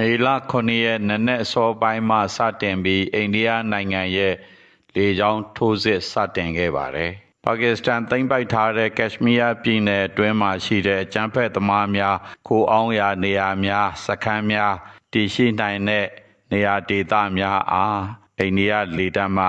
မေလ9ရက်နနက်အစောပိုင်းမှစတင်ပြီးအိန္ဒိယနိုင်ငံရဲ့လေကြောင်းထိုးစစ်စတင်ခဲ့ပါတယ်။ပါကစ္စတန်သိမ်းပိုက်ထားတဲ့ကက်ရှမီးယားပြည်နယ်အတွင်းမှာရှိတဲ့အကြမ်းဖက်သမားများခိုအောင်ရာနေရာများစခန်းများတည်ရှိနိုင်တဲ့နေရာဒေသများအားအိန္ဒိယလေတပ်မှ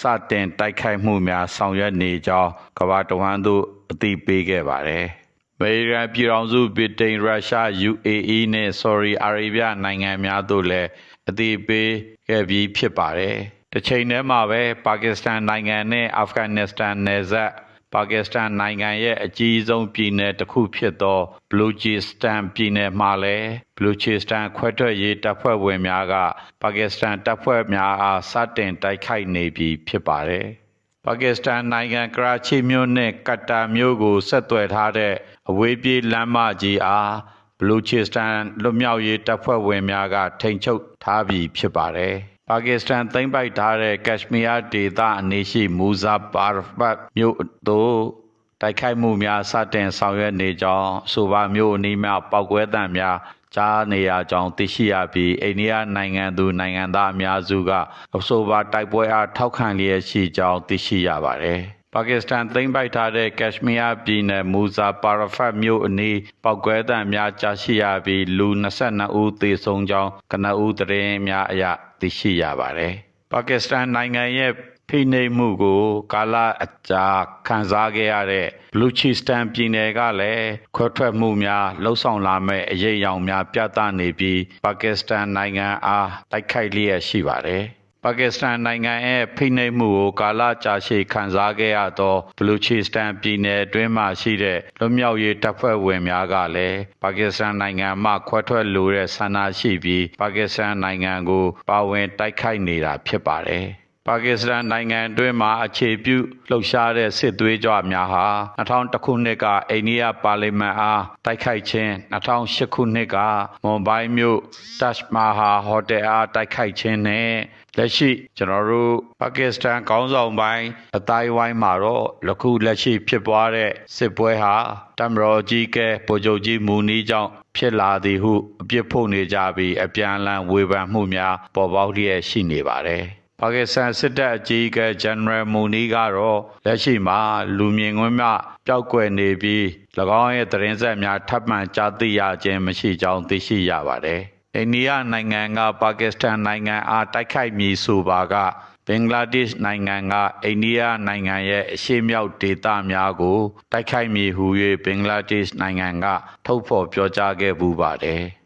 စတင်တိုက်ခိုက်မှုများဆောင်ရွက်နေကြောင်းကမ္ဘာတဝန်းသို့အသိပေးခဲ့ပါတယ်။အ မေရိကန်ပြည်ထောင်စုဗြိတိန်ရုရှား UAE နဲ့ဆော်ဒီအာရေဗျနိုင်ငံများတို့လည်းအသိပေးခဲ့ပြီးဖြစ်ပါတယ်။တစ်ချိန်တည်းမှာပဲပါကစ္စတန်နိုင်ငံနဲ့အာဖဂန်နစ္စတန်နယ်စပ်ပါကစ္စတန်နိုင်ငံရဲ့အကြီးဆုံးပြည်နယ်တစ်ခုဖြစ်သောဘလူချီစတန်ပြည်နယ်မှာလည်းဘလူချီစတန်ခွဲထွက်ရေးတပ်ဖွဲ့ဝင်များကပါကစ္စတန်တပ်ဖွဲ့များအားစတင်တိုက်ခိုက်နေပြီဖြစ်ပါတယ်။ ပါကစ္စတန်နိုင်ငံကရာချိမြို့နှင့်ကတ္တာမြို့ကိုဆက်သွယ်ထားတဲ့အဝေးပြေးလမ်းမကြီးအားဘလူချစ္စတန်လွတ်မြောက်ရေးတပ်ဖွဲ့ဝင်များကထိန်းချုပ်ထားပြီဖြစ်ပါတယ်။ပါကစ္စတန်သိမ်းပိုက်ထားတဲ့ကက်ရှမီးယားဒေသအနီးရှိမူဇာပါဘတ်မြို့သို့ တိုက်ခိုက်မှုများစတင်ဆောင်ရွက်နေကြောင်းအဆိုပါမြို့အနီးမှပောက်ကွဲသံများကြားနေရကြောင်းသိရှိရပြီးအိန္ဒိယနိုင်ငံသူနိုင်ငံသားအများစုကအဆိုပါတိုက်ပွဲအားထောက်ခံလျက်ရှိကြောင်းသိရှိရပါတယ်။ပါကစ္စတန်သိမ်းပိုက်ထားတဲ့ကက်ရှမီးယားပြည်နယ်မူဇာပါရဖတ်မြို့အနီးပောက်ကွဲသံများကြားရှိရပြီးလူ22ဦးသေဆုံးကြောင်းကနဦးသတင်းများအရသိရှိရပါတယ်။ပါကစ္စတန်နိုင်ငံရဲ့ ဖိနှိပ်မှုကို ကာလအကြာခံစားခဲ့ရတဲ့ဘလူချီစတန်ပြည်နယ်ကလည်းခွဲထွက်မှုများလှုပ်ဆောင်လာမဲ့အရေးအယောင်များပြသနေပြီးပါကစ္စတန်နိုင်ငံအားတိုက်ခိုက်လျက်ရှိပါတယ်။ပါကစ္စတန်နိုင်ငံရဲ့ဖိနှိပ်မှုကိုကာလကြာရှည်ခံစားခဲ့ရသောဘလူချီစတန်ပြည်နယ်အတွင်းမှရှိတဲ့လွတ်မြောက်ရေးတပ်ဖွဲ့ဝင်များကလည်းပါကစ္စတန်နိုင်ငံမှခွဲထွက်လိုတဲ့ဆန္ဒရှိပြီးပါကစ္စတန်နိုင်ငံကိုပါဝင်တိုက်ခိုက်နေတာဖြစ်ပါတယ်။ ပါကစ္စတန်နိုင်ငံအတွင်းမှာအခြေပြုလှုပ်ရှားတဲ့စစ်သွေးကြွများဟာ2001ခုနှစ်ကအိန္ဒိယပါလီမန်အားတိုက်ခိုက်ခြင်း2008ခုနှစ်ကမွန်ဘိုင်းမြို့တက်ရှ်မာဟာဟိုတယ်အားတိုက်ခိုက်ခြင်းနဲ့လက်ရှိကျွန်တော်တို့ပါကစ္စတန်ခေါင်းဆောင်ပိုင်းအတိုင်းဝိုင်းမှာတော့လခုလက်ရှိဖြစ်ပွားတဲ့စစ်ပွဲဟာတမရောကြီးကဲဗိုလ်ချုပ်ကြီးမူနီးကြောင့်ဖြစ်လာသည်ဟုအပြစ်ဖို့နေကြပြီးအပြန်အလှန်ဝေဖန်မှုများပေါ်ပေါက်လျက်ရှိနေပါတယ်။ ပါကစ္စတန်စစ်တပ်အကြီးအကဲဂျန်နရယ်မူနီကတော့လက်ရှိမှာလူမြင်ကွင်းမှပျောက်ကွယ်နေပြီး၎င်းရဲ့သတင်းဆက်များထပ်မံကြားသိရခြင်းမရှိကြောင်းသိရှိရပါတယ်။အိန္ဒိယနိုင်ငံကပါကစ္စတန်နိုင်ငံအားတိုက်ခိုက်မည်ဆိုပါကဘင်္ဂလားဒေ့ရှ်နိုင်ငံကအိန္ဒိယနိုင်ငံရဲ့အရှေ့မြောက်ဒေသများကိုတိုက်ခိုက်မည်ဟု၍ဘင်္ဂလားဒေ့ရှ်နိုင်ငံကထုတ်ဖော်ပြောကြားခဲ့ပူပါတယ်။